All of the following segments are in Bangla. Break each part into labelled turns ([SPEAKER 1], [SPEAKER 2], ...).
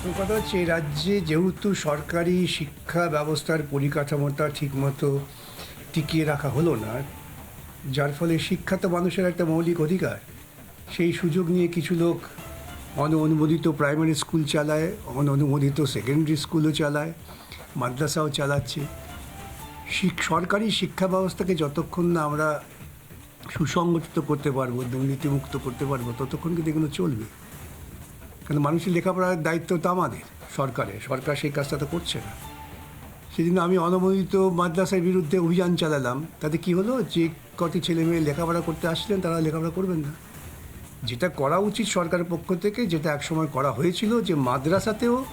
[SPEAKER 1] কথা হচ্ছে, এই রাজ্যে যেহেতু সরকারি শিক্ষা ব্যবস্থার পরিকাঠামোটা ঠিকমতো টিকিয়ে রাখা হলো না, যার ফলে শিক্ষা তো মানুষের একটা মৌলিক অধিকার, সেই সুযোগ নিয়ে কিছু লোক অননুমোদিত প্রাইমারি স্কুল চালায়, অননুমোদিত সেকেন্ডারি স্কুলও চালায়, মাদ্রাসাও চালাচ্ছে। সরকারি শিক্ষা ব্যবস্থাকে যতক্ষণ না আমরা সুসংগঠিত করতে পারব, দুর্নীতিমুক্ত করতে পারব, ততক্ষণ কিন্তু এগুলো চলবে। কারণ মানুষের লেখাপড়ার দায়িত্ব তো আমাদের, সরকারের। সরকার সেই কাজটা তো করছে না। সেদিন আমি অনুমোদিত মাদ্রাসার বিরুদ্ধে অভিযান চালালাম। তাতে কি হলো? যে কটি ছেলে মেয়ে লেখাপড়া করতে আসছিলেন তারা লেখাপড়া করবেন না। যেটা করা উচিত সরকারের পক্ষ থেকে, যেটা একসময় করা হয়েছিল, যে মাদ্রাসাতেও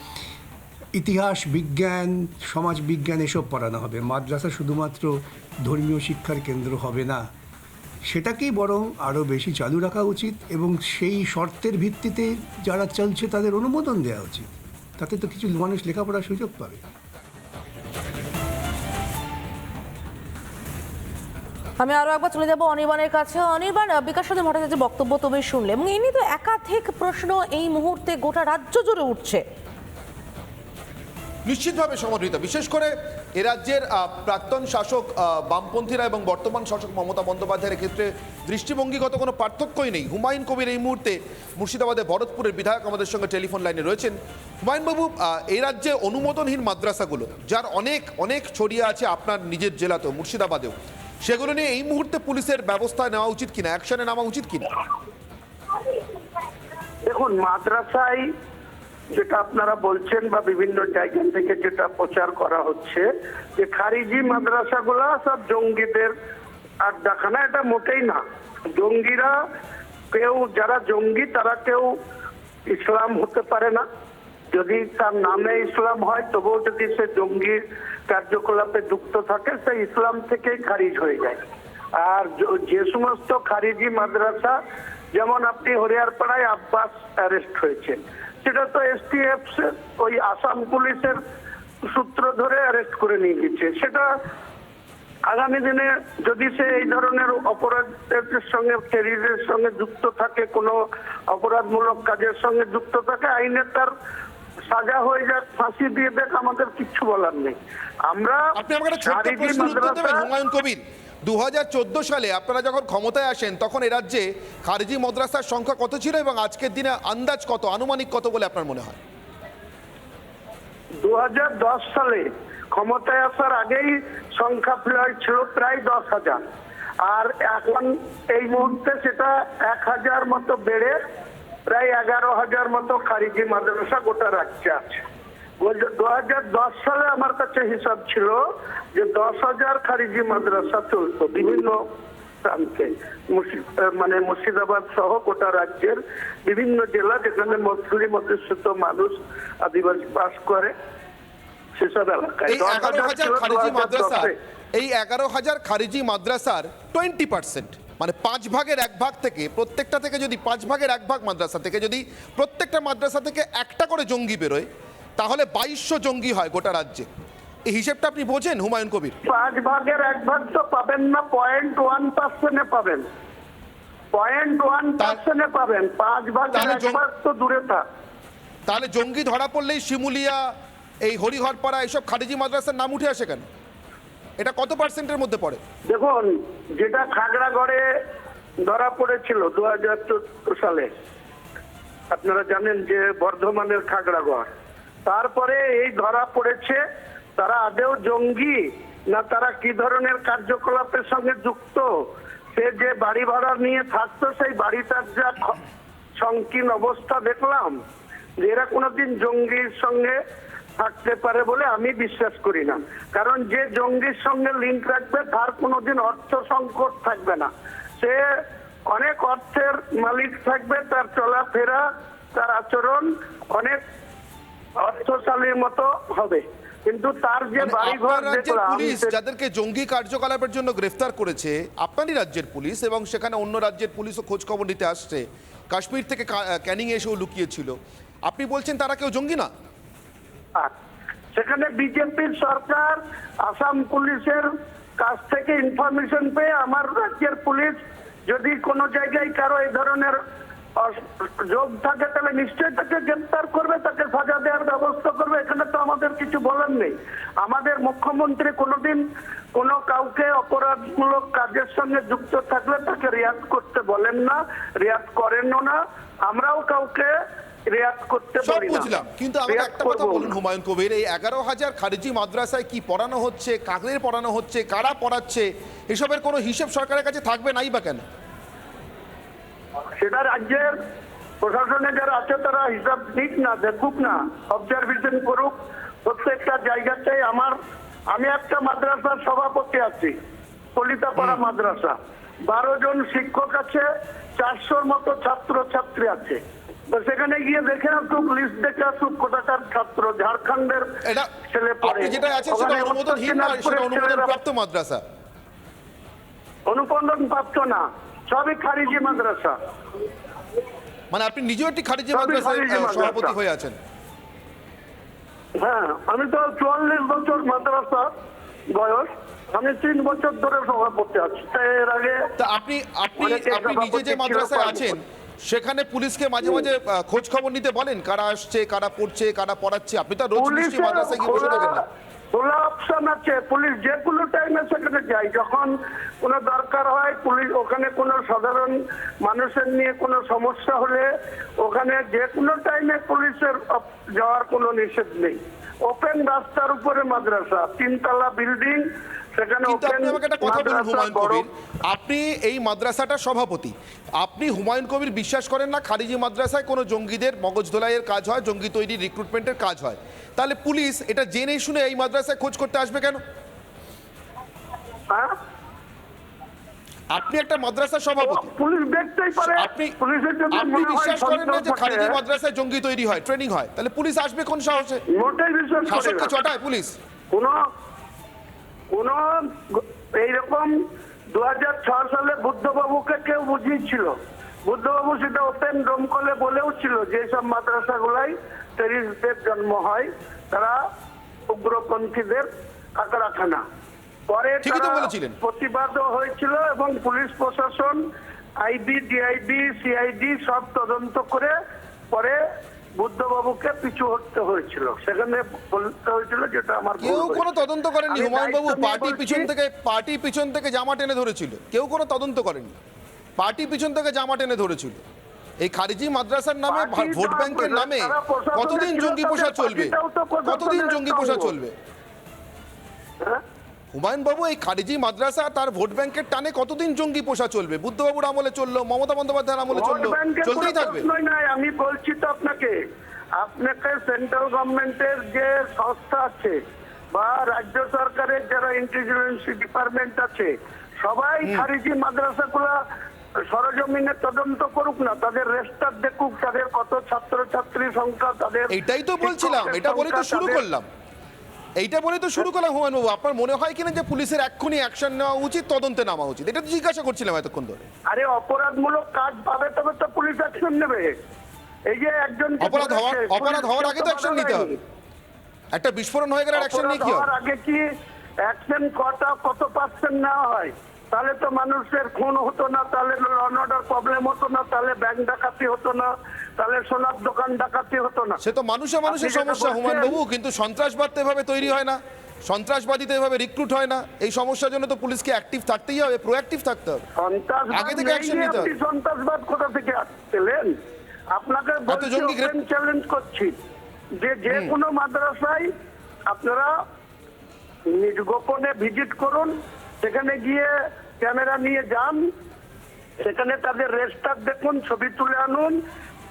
[SPEAKER 1] ইতিহাস, বিজ্ঞান, সমাজ বিজ্ঞান এসব পড়ানো হবে। মাদ্রাসা শুধুমাত্র ধর্মীয় শিক্ষার কেন্দ্র হবে না। সেটাকেই বরং আরও বেশি চালু রাখা উচিত এবং সেই শর্তের ভিত্তিতে যারা চলছে তাদের অনুমোদন দেওয়া উচিত। তাতে তো কিছু মানুষ লেখাপড়ার সুযোগ পাবে।
[SPEAKER 2] আমি আরও একবার চলে যাব অনির্বাণের কাছে। অনির্বাণ বিকাশ চন্দ্র ভট্টাচার্যের বক্তব্য তুমি শুনলে এবং এই নিয়ে তো একাধিক প্রশ্ন এই মুহূর্তে গোটা রাজ্য জুড়ে উঠছে।
[SPEAKER 3] নিশ্চিতভাবে সমন্বিত বিশেষ করে রাজ্যের প্রাক্তন শাসক বামপন্থীরা এবং বর্তমান শাসক মমতা বন্দ্যোপাধ্যায়ের ক্ষেত্রে দৃষ্টিভঙ্গিগত কোনো পার্থক্যই নেই। হুমায়ুন কবির এই মুহূর্তে মুর্শিদাবাদের ভরতপুরের বিধায়ক আমাদের সঙ্গে টেলিফোন লাইনে রয়েছেন। হুমায়ুনবাবু এই রাজ্যে অনুমোদনহীন মাদ্রাসাগুলো, যার অনেক অনেক ছড়িয়ে আছে আপনার নিজের জেলাতেও, মুর্শিদাবাদেও, সেগুলো নিয়ে এই মুহূর্তে পুলিশের ব্যবস্থা নেওয়া উচিত কিনা? অ্যাকশনে নেওয়া উচিত কিনা?
[SPEAKER 4] দেখুন, মাদ্রাসায় যেটা আপনারা বলছেন বা বিভিন্ন জায়গা থেকে যেটা প্রচার করা হচ্ছে, যে খারিজি মাদ্রাসাগুলা সব জঙ্গিদের আড্ডাখানা, এটা মোটেই না। জঙ্গিরা কেউ, যারা জঙ্গি, তারা কেউ ইসলাম হতে পারে না। যদি তার নামে ইসলাম হয়, তবুও যদি সে জঙ্গি কার্যকলাপে যুক্ত থাকে, সে ইসলাম থেকেই খারিজ হয়ে যায়। আর যে সমস্ত খারিজি মাদ্রাসা, যেমন আপনি হরিয়ারপাড়ায় আব্বাস অ্যারেস্ট হয়েছেন সেটা তো এসটিএফ ওই আসাম পুলিশের সূত্র ধরে অ্যারেস্ট করে নিয়ে গেছে। সেটা আগামী দিনে যদি সে এই ধরনের অপরাধের সঙ্গে ক্যারিয়ারের সঙ্গে যুক্ত থাকে কোনো অপরাধমূলক কাজের সঙ্গে যুক্ত থাকে আইনে তার সাজা হয়ে যাক ফাঁসি দিয়ে দেখ আমাদের কিচ্ছু বলার নেই। আমরা
[SPEAKER 3] হুমায়ুন কবির? দুহাজার চোদ্দ সালে আপনারা যখন ক্ষমতায় আসেন, তখন এ রাজ্যে খারিজি মাদ্রাসার সংখ্যা কত ছিল এবং আজকের দিনে আন্দাজ কত, আনুমানিক কত বলে আপনার মনে হয়?
[SPEAKER 4] দু হাজার দশ সালে ক্ষমতায় আসার আগেই সংখ্যা প্রায় ছিল প্রায় দশ হাজার। আর এখন এই মুহূর্তে সেটা এক হাজার মতো বেড়ে প্রায় এগারো হাজার মতো খারিজি মাদ্রাসা গোটা রাজ্যে আছে। দু হাজার দশ সালে আমার কাছে হিসাব ছিল যে দশ হাজার খারিজি মাদ্রাসা চলতো বিভিন্ন প্রান্তে। মানে মুর্শিদাবাদ সহ গোটা রাজ্যের বিভিন্ন জেলা যেখানে মুসলিম অধ্যুষিত মানুষ আদিবাসী বাস করে সেসব এলাকায়।
[SPEAKER 3] এই
[SPEAKER 4] দশ
[SPEAKER 3] এগারো হাজার
[SPEAKER 4] ছিল
[SPEAKER 3] খারিজি
[SPEAKER 4] 2010
[SPEAKER 3] এই এগারো হাজার খারিজি মাদ্রাসার টোয়েন্টি পার্সেন্ট মানে পাঁচ ভাগের এক ভাগ থেকে প্রত্যেকটা থেকে যদি পাঁচ ভাগের এক ভাগ মাদ্রাসা থেকে যদি প্রত্যেকটা মাদ্রাসা থেকে একটা করে জঙ্গি বেরোয় তাহলে বাইশশো জঙ্গি হয় গোটা রাজ্যে। এই হিসেবটা আপনি বোঝেন হুমায়ুন কবির?
[SPEAKER 4] পাঁচ ভাগের এক ভাগ তো পাবেন না পয়েন্ট ওয়ান পার্সেন্টে পাবেন। পয়েন্ট ওয়ান পার্সেন্টে পাবেন পাঁচ ভাগের এক ভাগ তো দূরে থাক।
[SPEAKER 3] তাহলে জঙ্গি ধরা পড়লেই শিমুলিয়া এই হরিহরপাড়া এইসব খারিজি মাদ্রাসার নাম উঠে আসে কেন? এটা কত পার্সেন্টের মধ্যে পড়ে?
[SPEAKER 4] দেখুন যেটা খাগড়াগড়ে ধরা পড়েছিল দু হাজার চোদ্দ সালে আপনারা জানেন যে বর্ধমানের খাগড়াগড়। তারপরে এই ধরা পড়েছে, তারা আদেও জঙ্গি না তারা কি ধরনের কার্যকলাপের সঙ্গে যুক্ত? সে যে বাড়ি ভাড়া নিয়ে থাকতো, সেই বাড়িটার যা সংকীর্ণ অবস্থা দেখলাম, যে এরা কোনোদিন জঙ্গির সঙ্গে থাকতে পারে বলে আমি বিশ্বাস করি না। কারণ যে জঙ্গির সঙ্গে লিঙ্ক রাখবে, তার কোনোদিন অর্থ সংকট থাকবে না। সে অনেক অর্থের মালিক থাকবে, তার চলাফেরা, তার আচরণ অনেক অর্থশালীর মতো হবে। কিন্তু তার যে
[SPEAKER 3] মানে
[SPEAKER 4] বাড়িঘর
[SPEAKER 3] রাজ্যের পুলিশ যাদেরকে জঙ্গি কার্যকলাপের জন্য গ্রেফতার করেছে আপনারই রাজ্যের পুলিশ এবং সেখানে অন্য রাজ্যের পুলিশও খোঁজ খবর নিতে আসছে। কাশ্মীর থেকে ক্যানিং এসেও লুকিয়েছিল। আপনি বলছেন তারা কেউ জঙ্গি না?
[SPEAKER 4] সেখানে বিজেপির সরকার আসাম পুলিশের কাছ থেকে ইনফরমেশন পেয়ে আমার রাজ্যের পুলিশ যদি কোনো জায়গায় কারও এই ধরনের যোগ থাকে তাহলে নিশ্চয়ই তাকে গ্রেপ্তার করবে তাকে সাজা দেওয়ার ব্যবস্থা করবে এখানে তো আমাদের কিছু বলার নেই। আমাদের মুখ্যমন্ত্রী কোনোদিন কোনো কাউকে অপরাধমূলক কাজের সঙ্গে যুক্ত থাকলে তাকে রিয়াজ করতে বলেন না রিয়াজ করেনও না আমরাও কাউকে রিয়াজ করতে পারি
[SPEAKER 3] বুঝলাম কিন্তু আমাকে একটা কথা বলুন হুমায়ুন কবির এই এগারো হাজার খারিজি মাদ্রাসায় কি পড়ানো হচ্ছে কাদের পড়ানো হচ্ছে কারা পড়াচ্ছে এসবের কোনো হিসেব সরকারের কাছে থাকবে নাই বা কেন?
[SPEAKER 4] সেটা রাজ্যের প্রশাসনে যারা আছে তারা হিসাব নিক না দেখুক না অবজারভেশন করুক। প্রত্যেকটা জায়গাতেই আমার আমি একটা মাদ্রাসার সভাপতি আছি কলিতাপাড়া মাদ্রাসা। বারো জন শিক্ষক আছে চারশোর মতো ছাত্র ছাত্রী আছে সেখানে গিয়ে দেখে আসুক লিস্ট দেখে আসুক কোথাকার ছাত্র ঝাড়খণ্ডের ছেলে পড়ে।
[SPEAKER 3] যেটা আছেন সেটা অনুমোদনহীন না সেটা অনুমোদন প্রাপ্ত মাদ্রাসা।
[SPEAKER 4] অনুমোদন প্রাপ্ত না। সবই খারিজি মাদ্রাসা।
[SPEAKER 3] মানে আপনি নিজেও একটি খারিজি মাদ্রাসায়। সভাপতি হয়ে আছেন?
[SPEAKER 4] হ্যাঁ আমি তো চুয়াল্লিশ বছর মাদ্রাসা বয়স। আমি তিন বছর ধরে সভাপতি আছি। এর আগে
[SPEAKER 3] তা আপনি আপনি আপনি নিজে যে মাদ্রাসায় আছেন সেখানে পুলিশকে মাঝে মাঝে খোঁজ খবর নিতে বলেন কারা আসছে কারা পড়ছে কারা পড়াচ্ছে? আপনি তো রোজ নিশ্চয়ই মাদ্রাসায় গিয়ে বসে থাকেন না।
[SPEAKER 4] খোলা- অপশন আছে। পুলিশ যে কোনো টাইমে সেখানে যায়। যখন কোনো দরকার হয় পুলিশ ওখানে কোনো সাধারণ মানুষের নিয়ে কোনো সমস্যা হলে ওখানে যে কোনো টাইমে পুলিশের যাওয়ার কোনো নিষেধ নেই। ওপেন রাস্তার উপরে মাদ্রাসা তিনতলা বিল্ডিং সেখানে ওপেন
[SPEAKER 3] আপনি
[SPEAKER 4] মাদ্রাসা
[SPEAKER 3] এই মাদ্রাসাটার সভাপতি। আপনি হুমায়ুন কবির বিশ্বাস করেন না খারিজি মাদ্রাসায় কোনো জঙ্গিদের মগজ ধোলাইয়ের কাজ হয় জঙ্গি তৈরি রিক্রুটমেন্টের কাজ হয়। তাহলে পুলিশ এটা জেনে শুনে এই মাদ্রাসায় খোঁজ করতে আসবে কেন?
[SPEAKER 4] হ্যাঁ?
[SPEAKER 3] আপনি একটা মাদ্রাসার সভাপতি।
[SPEAKER 4] পুলিশ দেখতেই পারে।
[SPEAKER 3] আপনি
[SPEAKER 4] পুলিশের যদি
[SPEAKER 3] আপনি বিশ্বাস করেন না যে খারিজি মাদ্রাসায় জঙ্গি তৈরি হয় ট্রেনিং হয়। তাহলে পুলিশ আসবে কোন সাহসে?
[SPEAKER 4] মোটেই বিশ্বাস করি
[SPEAKER 3] শাসককে চটায় পুলিশ।
[SPEAKER 4] কোন কোন এইরকম দু সালে বুদ্ধবাবুকে কেউ বুঝিয়েছিল। বুদ্ধবাবু সেটা ওপেন দমকলে বলেও ছিল যে সব মাদ্রাসাগুলাই টেরিস্টদের জন্ম হয়। তারা উগ্রপন্থীদের কাকড়াখানা পরে। প্রতিবাদও হয়েছিল এবং পুলিশ প্রশাসন আইবি ডিআইবি সিআইডি সব তদন্ত করে পরে বুদ্ধবাবুকে পিছু হটতে হয়েছিল। সেখানে বলতে হয়েছিল যেটা আমার
[SPEAKER 3] কেউ কোনো তদন্ত করেনি
[SPEAKER 4] আমি
[SPEAKER 3] হুমায়ুন বাবু পার্টি পিছন থেকে পার্টি পিছন থেকে জামা টেনে ধরেছিল। কেউ কোনো তদন্ত করেনি পার্টি পিছন থেকে জামা টেনে ধরেছিল। এই খারিজি মাদ্রাসার নামে ভোট ব্যাংকের নামে কতদিন জঙ্গি পোষা চলবে? কতদিন জঙ্গি পোষা চলবে।
[SPEAKER 4] হ্যাঁ?
[SPEAKER 3] হুমায়ুন বাবু এই খারিজি মাদ্রাসা তার ভোট ব্যাংকের টানে কতদিন জঙ্গি পোষা চলবে? বুদ্ধবাবুর আমলে চলল মমতা বন্দ্যোপাধ্যায়ের আমলে চলল চলতেই থাকবে?
[SPEAKER 4] আমি বলছি তো আপনাকে। আপনাকে সেন্ট্রাল গভর্নমেন্টের যে সংস্থা আছে বা রাজ্য সরকারের যারা ইন্টেলিজেন্স ডিপার্টমেন্ট আছে সবাই খারিজি মাদ্রাসাগুলা সরজমিনে তদন্ত করুক না তাদের রেস্টার দেখুক তাদের কত ছাত্র ছাত্রী সংখ্যা তাদের
[SPEAKER 3] এইটাই তো বলছিলাম এটা বলে তো শুরু করলাম। এইটা বলে তো শুরু করলাম হুমায়ুন বাবু আপনার মনে হয় কিনা যে পুলিশের এক্ষুনি অ্যাকশন নেওয়া উচিত তদন্তে নামা উচিত? এটা তো জিজ্ঞাসা করছিলাম এতক্ষণ ধরে।
[SPEAKER 4] আরে অপরাধমূলক কাজ পাবে তবে তো পুলিশ অ্যাকশন নেবে। এই যে একজন
[SPEAKER 3] অপরাধ হওয়ার অপরাধ হওয়ার আগে তো অ্যাকশন নিতে হবে। একটা বিস্ফোরণ হয়ে গেলে অ্যাকশন নিয়ে কি হবে?
[SPEAKER 4] আগে কি অ্যাকশন কটা কত পার্সেন্ট নেওয়া হয়? তাহলে তো মানুষের খুন হতো না তাহলে লন অর্ডার প্রবলেম হতো না তাহলে ব্যাংক ডাকাতি হতো না তাহলে সোনার দোকান ডাকাতি হতো না।
[SPEAKER 3] সে তো মানুষে মানুষের সমস্যা হুমায়ুন বাবু কিন্তু সন্ত্রাসবাদ তো এভাবে তৈরি হয় না। সন্ত্রাসবাদী তো এভাবে রিক্রুট হয় না। এই সমস্যার জন্য তো পুলিশকে অ্যাক্টিভ থাকতেই হবে প্রোঅ্যাক্টিভ থাকতে হবে। আগে থেকে
[SPEAKER 4] যে
[SPEAKER 3] নিতে হবে।
[SPEAKER 4] সন্ত্রাসবাদ কোথা থেকে পেলেন? আপনাকে বলছি চ্যালেঞ্জ করছি। যে যে কোনো মাদ্রাসায় আপনারা নিজ গোপনে ভিজিট করুন সেখানে গিয়ে ক্যামেরা নিয়ে যান। সেখানে তাদের রেজিস্টার দেখুন, ছবি তুলে আনুন।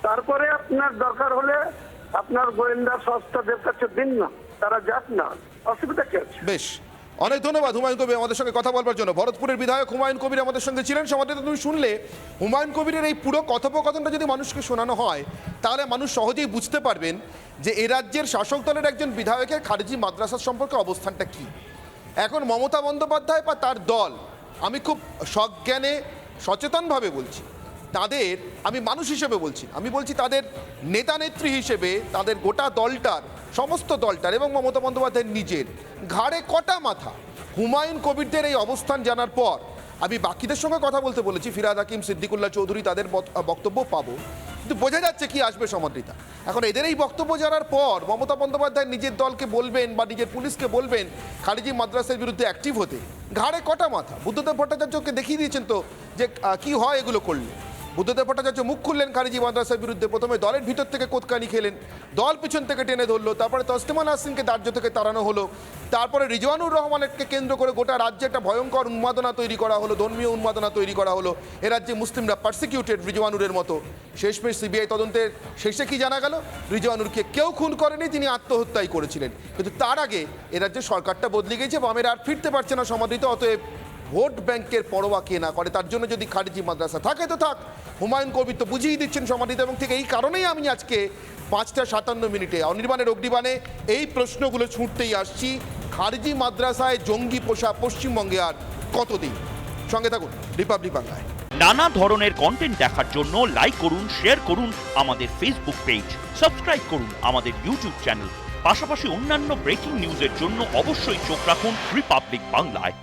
[SPEAKER 4] তারপরে আপনার দরকার হলে আপনার গোয়েন্দা সংস্থাদের কাছে দিন না, তারা যাক না। অসুবিধা কি আছে?
[SPEAKER 3] বেশ। অনেক ধন্যবাদ হুমায়ুন কবির আমাদের সঙ্গে কথা বলবার জন্য। ভরতপুরের বিধায়ক হুমায়ুন কবির আমাদের সঙ্গে ছিলেন। সমাজে তুমি শুনলে। হুমায়ুন কবিরের এই পুরো কথোপকথনটা যদি মানুষকে শোনানো হয়, তাহলে মানুষ সহজেই বুঝতে পারবেন যে এ রাজ্যের শাসক দলের একজন বিধায়কের খারিজি মাদ্রাসার সম্পর্কে অবস্থানটা কি। এখন মমতা বন্দ্যোপাধ্যায় বা তার দল, আমি খুব সজ্ঞানে, সচেতনভাবে বলছি, তাদের, আমি মানুষ হিসেবে বলছি, আমি বলছি তাদের নেতা নেত্রী হিসেবে, তাদের গোটা দলটার, সমস্ত দলটার এবং মমতা বন্দ্যোপাধ্যায়ের নিজের, ঘাড়ে কটা মাথা, হুমায়ুন কবিরদের এই অবস্থান জানার পর, আমি বাকিদের সঙ্গে কথা বলতে বলেছি, ফিরাদ হাকিম, সিদ্দিকুল্লাহ চৌধুরী তাদের বক্তব্য পাবো। কিন্তু বোঝা যাচ্ছে কি আসবে সমাদৃতা এখন এদের এই বক্তব্য জানার পর মমতা বন্দ্যোপাধ্যায় নিজের দলকে বলবেন বা নিজের পুলিশকে বলবেন খারিজি মাদ্রাসার বিরুদ্ধে অ্যাক্টিভ হতে। ঘাড়ে কটা মাথা। বুদ্ধদেব ভট্টাচার্যকে দেখিয়ে দিয়েছেন তো যে কি হয় এগুলো করলে। বুদ্ধদেব ভট্টাচার্য মুখ খুললেন খারিজি মাদ্রাসার বিরুদ্ধে। প্রথমে দলের ভিতর থেকে কোতকানি খেলেন। দল পিছন থেকে টেনে ধরলো। তারপরে তসলিমান হাসিনকে দাহ্য থেকে তাড়ানো হলো। তারপরে রিজওয়ানুর রহমানকে কেন্দ্র করে গোটা রাজ্যে একটা ভয়ঙ্কর উন্মাদনা তৈরি করা হলো, ধর্মীয় উন্মাদনা তৈরি করা হলো। এ রাজ্যে মুসলিমরা পার্সিকিউটেড রিজওয়ানুরের মতো। শেষমেশ সিবিআই তদন্তের শেষে কি জানা গেল? রিজওয়ানুরকে কেউ খুন করেনি, তিনি আত্মহত্যাই করেছিলেন। কিন্তু তার আগে এ রাজ্যে সরকারটা বদলে গেছে বামের আর ফিরতে পারছে না সমাদৃত, অতএব ভোট ব্যাংকের পরোয়া কে না করে, তার জন্য যদি খারিজি মাদ্রাসা থাকে তো থাক। হুমায়ুন কবির তো বুঝিয়ে দিচ্ছেন সমাধিত এবং ঠিক এই কারণেই আমি আজকে পাঁচটা সাতান্ন মিনিটে অনির্বাণের অগ্নিবাণে এই প্রশ্নগুলো ছুটতেই আসছি। খারিজি মাদ্রাসায় জঙ্গি পোষা পশ্চিমবঙ্গে আর কতদিন? সঙ্গে থাকুন, রিপাবলিক বাংলায়।
[SPEAKER 5] নানা ধরনের কন্টেন্ট দেখার জন্য লাইক করুন শেয়ার করুন আমাদের ফেসবুক পেজ সাবস্ক্রাইব করুন আমাদের ইউটিউব চ্যানেল পাশাপাশি অন্যান্য ব্রেকিং নিউজের জন্য অবশ্যই চোখ রাখুন রিপাবলিক বাংলায়।